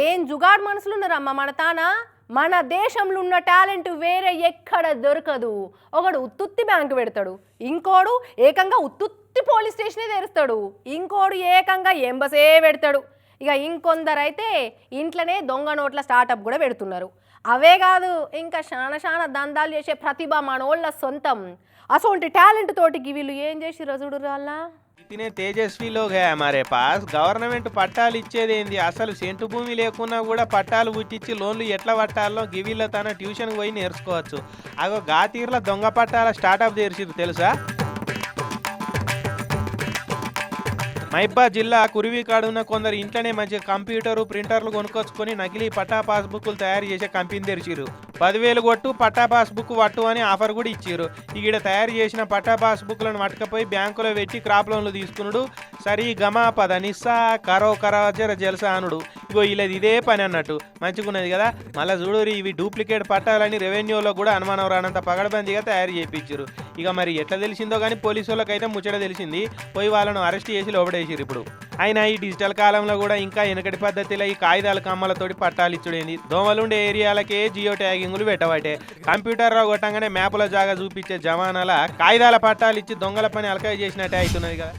ఏం జుగాడ్ మనసులు ఉన్నారమ్మా మన తాన? మన దేశంలో ఉన్న టాలెంట్ వేరే ఎక్కడ దొరకదు. ఒకడు ఉత్తుత్తి బ్యాంకు పెడతాడు ఇంకోడు ఏకంగా ఉత్తుత్తి పోలీస్ స్టేషనే తెరుస్తాడు ఇంకోడు ఏకంగా ఎంబసే పెడతాడు. ఇక ఇంకొందరైతే ఇంట్లోనే దొంగ నోట్ల స్టార్టప్ కూడా పెడుతున్నారు. అవే కాదు ఇంకా శాన శాన దందాలు చేసే ప్రతిభ మనోళ్ళ సొంతం. అసొంటి టాలెంట్ తోటికి వీళ్ళు ఏం చేసి రజుడు రాళ్ళ ఇతనే తేజస్విలో లోగ్ హమారే పాస్. గవర్నమెంట్ పట్టాలు ఇచ్చేది ఏంది? అసలు సెంటు భూమి లేకున్నా కూడా పట్టాలు పుట్టించి లోన్లు ఎట్లా పట్టాలో గివిల్లో తన ట్యూషన్ పోయి నేర్చుకోవచ్చు. అగో గాతీర్ల దొంగ పట్టాల స్టార్టప్ తెరిచిరు తెలుసా? మైబ్బా జిల్లా కురివికాడున్న కొందరు ఇంట్లోనే మంచి కంప్యూటరు ప్రింటర్లు కొనుక్కొచ్చుకొని నకిలీ పట్టా పాస్బుక్లు తయారు చేసే కంపెనీ తెరిచిరు పదివేలు కొట్టు పట్టా పాస్బుక్ వట్టు అని ఆఫర్ కూడా ఇచ్చారు ఈడ తయారు చేసిన పట్టా పాస్బుక్లను పట్టుకపోయి బ్యాంకులో పెట్టి క్రాప్ లోన్లు తీసుకున్నాడు సరి గమా పద నిస్సా కరో కరాజర జలసానుడు ఇగో వీళ్ళది ఇదే పని అన్నట్టు. మంచిగున్నది కదా? మళ్ళీ చూడు ఇవి డూప్లికేట్ పట్టాలని రెవెన్యూలో కూడా అనుమానం రానంత పగడబందీగా తయారు చేయించారు ఇక మరి ఎట్లా తెలిసిందో కానీ పోలీసు వాళ్ళకైతే ముచ్చట తెలిసింది. పోయి వాళ్ళను అరెస్ట్ చేసి లోపడేసిరు ఇప్పుడు. అయినా ఈ డిజిటల్ కాలంలో కూడా ఇంకా వెనకటి పద్ధతిలో ఈ కాగితాల కమ్మలతోటి పట్టాలు ఇచ్చుడేంది. దోమలుండే ఏరియాలకే జియో ట్యాగింగ్లు పెట్టబట్టే. కంప్యూటర్ కొట్టంగానే మ్యాపుల జాగా చూపించే జమానాల కాగితాల పట్టాలు ఇచ్చి దొంగల పని అలకాయ చేసినట్టే అవుతున్నది కదా.